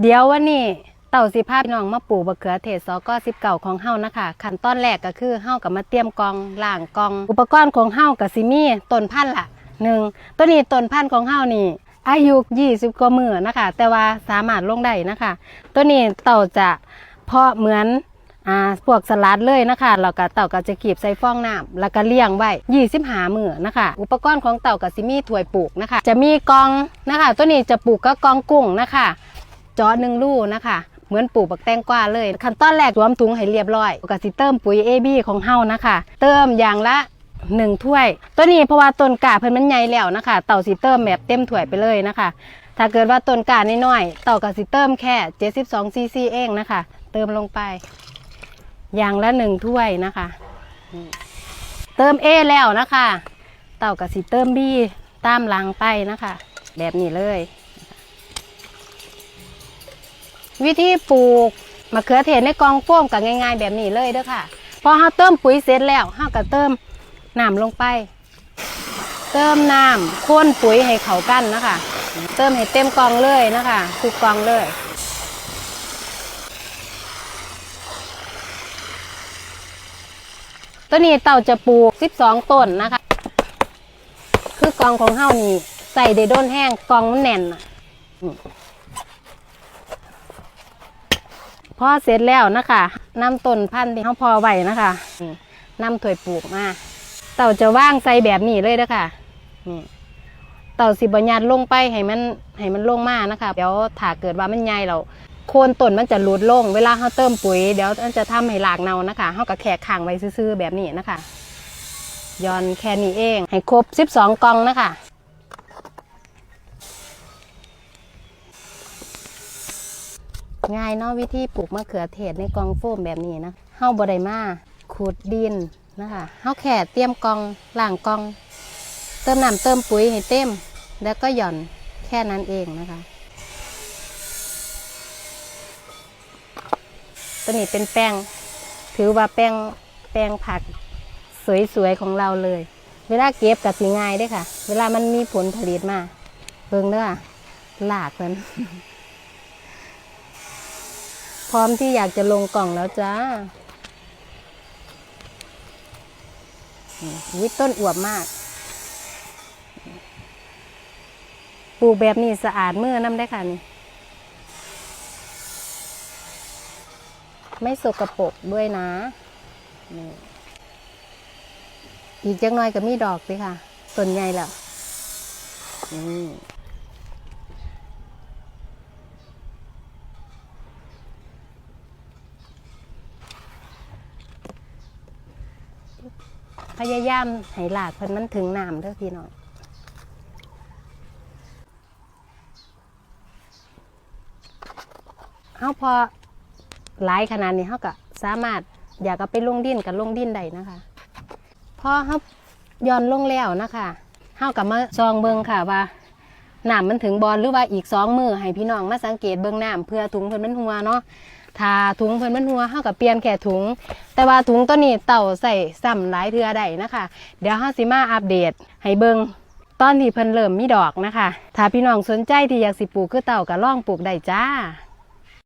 เดี๋ยววันนี้เต่าสิพาพน้องมาปลูกบะเขือเทศซอก็สิบเก่าของเฮานะคะขั้นตอนแรกก็คือเฮากับมาเตรียมกองล่างกอง อุปกรณ์ของเฮากับซิมีต้นพันธุ์ละหนึ่งตัวนี้ต้นพันธุ์ของเฮานี่ อายุ20กว่ามือนะคะ แต่ว่าสามารถลงได้นะคะ ตัวนี้เต่าจะเพาะเหมือนอ่าพวกสลัดเลยนะคะแล้วก็เต่าก็จะกีบใส่ฟองน้ำแล้วก็เลี้ยงไว้25มือนะคะ อุปกรณ์ของเต่ากับซิมีถวยปลูกนะคะ จะมีกองนะคะ ตัวนี้จะปลูกก็กองกุ้งนะคะ จาะหนึ่งรูนะคะเหมือนปลูกบักแตงกวาเลยขั้นตอนแรกรวมถุงให้เรียบร้อยก็สิเติมปุ๋ย AB ของเฮานะคะ เติมอย่างละหนึ่งถ้วย ตัวนี้เพราะว่าต้นกาเพิ่นมันใหญ่แล้วนะคะ เต่าสิเติมแบบเต็มถ้วยไปเลยนะคะ ถ้าเกิดว่าต้นกาน้อยๆเต่ากสิเติมแค่ 72ซีซีเองนะคะ เติมลงไป อย่างละหนึ่งถ้วยนะคะ เติม A แล้วนะคะ เต่ากสิเติม B ตามหลังไปนะคะ แบบนี้เลย วิธีปลูกมะเขือเทศในกองโฟมกับง่าย ๆ แบบนี้เลยเด้อค่ะ พอเราเติมปุ๋ยเสร็จแล้วเราก็เติมน้ำลงไป เติมน้ำข้นปุ๋ยให้เขากันนะคะ เติมให้เต็มกองเลยนะคะทุกกองเลยตัวนี้เต่าจะปลูก 12 ต้นนะคะ คือกองของเฮานี่ใส่ได้โดนแห้งกองมันแน่นน่ะ พ อเสร็จแล้วนะคะนำต้นพันธุ์ที่เขาพอไว้นะคะนี่นำถ้วยปลูกมา เต่าจะว่างใส่แบบนี้เลยนะคะนี่เต่าสิบญญัติลงไปให้มันให้มันลงมานะคะเดี๋ยวถ้าเกิดว่ามันใหญ่เราโคนต้นมันจะหลุดลง เวลาเขาเติมปุ๋ยเดี๋ยวมันจะทำให้หลากเนานะคะเขาก็แขกขังไว้ซื่อๆแบบนี้นะคะย้อนแค่นี้เอง ให้ครบ 12 กล่องนะคะ ง่ายเนาะวิธีปลูกมะเขือเทศในกองโฟมแบบนี้นะเฮาบ่ได้มาขูดดินนะคะเฮาแค่เตรียมกองล่างกอง เติมน้ำเติมปุ๋ยให้เต็ม แล้วก็หย่อนแค่นั้นเองนะคะตัวนี้เป็นแป้ง ถือว่าแป้งแป้งผักสวยๆของเราเลย เวลาเก็บกับสีง่ายด้วยค่ะ เวลามันมีผลผลิตมา เบิ่งเด้อหลากมัน พร้อมที่อยากจะลงกล่องแล้วจ้าวิต้นอวบมาก ปลูกแบบนี้สะอาดเมื่อน้ำได้ค่ะนี่ ไม่สกปรกด้วยนะ อีกจักหน่อยก็มีดอกสิค่ะต้นใหญ่แล้ว ยายามให้หลากเพิ่นมันถึงน้ำเด้อพี่น้องเฮาพอหลายขนาดนี้เฮาก็สามารถอยากเอาไปลงดินกับลงดินได้นะคะพอเฮาย้อนลงแล้วนะคะเฮากับมาซองเบิงค่ะว่าน้ำมันถึงบอลหรือว่าอีกสองมือให้พี่น้องมาสังเกตเบิงน้ำเพื่อถุงเพิ่นมันหัวเนาะ ถ้าถุงเพิ่นมันหัวเฮากับเปลี่ยนแค่ถุง แต่ว่าถุงตัวนี้เต่าใส่ซ้ำหลายเทือได้นะคะ เดี๋ยวเฮาสิมาอัปเดตให้เบิงตอนที่เพิ่นเริ่มมีดอกนะคะ ถ้าพี่น้องสนใจที่อยากสิปลูกคือเต่าก็ลองปลูกได้จ้า